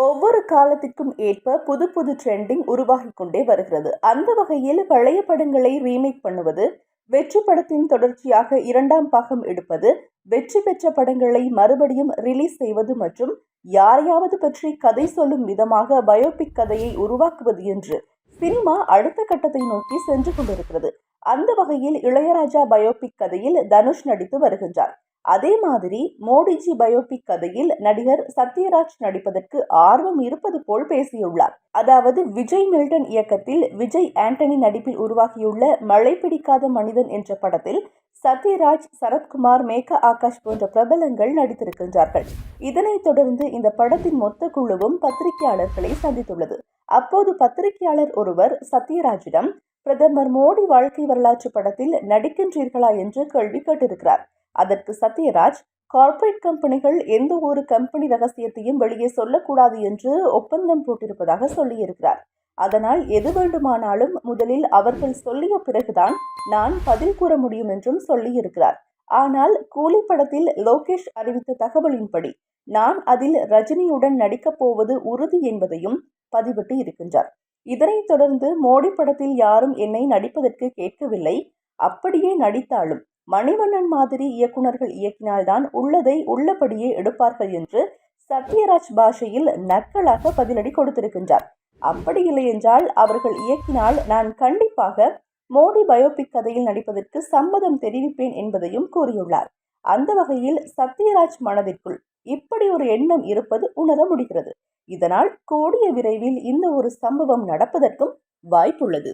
ஒவ்வொரு காலத்திற்கும் ஏற்ப புது புது ட்ரெண்டிங் உருவாகி கொண்டே வருகிறது. அந்த வகையில் பழைய படங்களை ரீமேக் பண்ணுவது வெற்றி படத்தின் தொடர்ச்சியாக இரண்டாம் பாகம் எடுப்பது வெற்றி பெற்ற படங்களை மறுபடியும் ரிலீஸ் செய்வது மற்றும் யாரையாவது பற்றி கதை சொல்லும் விதமாக பயோபிக் கதையை உருவாக்குவது என்று சினிமா அடுத்த கட்டத்தை நோக்கி சென்று கொண்டிருக்கிறது. அந்த வகையில் இளையராஜா பயோபிக் கதையில் தனுஷ் நடித்து வருகின்றார். அதே மாதிரி மோடிஜி பயோபிக் கதையில் நடிகர் சத்யராஜ் நடிப்பதற்கு ஆர்வம் இருப்பது போல் பேசியுள்ளார். அதாவது விஜய் மில்டன் இயக்கத்தில் விஜய் ஆண்டனி நடிப்பில் உருவாகியுள்ள மழை பிடிக்காத மனிதன் என்ற படத்தில் சத்யராஜ் சரத்குமார் மேகா ஆகாஷ் போன்ற பிரபலங்கள் நடித்திருக்கின்றார்கள். இதனைத் தொடர்ந்து இந்த படத்தின் மொத்த குழுவும் பத்திரிகையாளர்களை சந்தித்துள்ளது. அப்போது பத்திரிகையாளர் ஒருவர் சத்யராஜிடம் பிரதமர் மோடி வாழ்க்கை வரலாற்று படத்தில் நடிக்கின்றீர்களா என்று கேள்வி கேட்டிருக்கிறார். அதற்கு சத்யராஜ் கார்ப்பரேட் கம்பெனிகள் எந்த ஒரு கம்பெனி ரகசியத்தையும் வெளியே சொல்லக்கூடாது என்று ஒப்பந்தம் போட்டிருப்பதாக சொல்லியிருக்கிறார். அதனால் எது வேண்டுமானாலும் முதலில் அவர்கள் சொல்லிய பிறகுதான் நான் பதில் கூற முடியும் என்றும் சொல்லியிருக்கிறார். ஆனால் கூலி படத்தில் லோகேஷ் அறிவித்த தகவலின்படி நான் அதில் ரஜினியுடன் நடிக்கப் போவது உறுதி என்பதையும் பதிவிட்டு இருக்கின்றார். இதனைத் தொடர்ந்து மோடி படத்தில் யாரும் என்னை நடிப்பதற்கு கேட்கவில்லை. அப்படியே நடித்தாலும் மணிவண்ணன் மாதிரி இயக்குனர்கள் இயக்கினால்தான் உள்ளதை உள்ளபடியே எடுப்பார்கள் என்று சத்யராஜ் பாஷையில் நக்கலாக பதிலடி கொடுத்திருக்கின்றார். அப்படி இல்லை என்றால் அவர்கள் இயக்கினால் நான் கண்டிப்பாக மோடி பயோபிக் கதையில் நடிப்பதற்கு சம்மதம் தெரிவிப்பேன் என்பதையும் கூறியுள்ளார். அந்த வகையில் சத்யராஜ் மனதிற்குள் இப்படி ஒரு எண்ணம் இருப்பது உணர முடிகிறது. இதனால் கூடிய விரைவில் இந்த ஒரு சம்பவம் நடப்பதற்கும் வாய்ப்புள்ளது.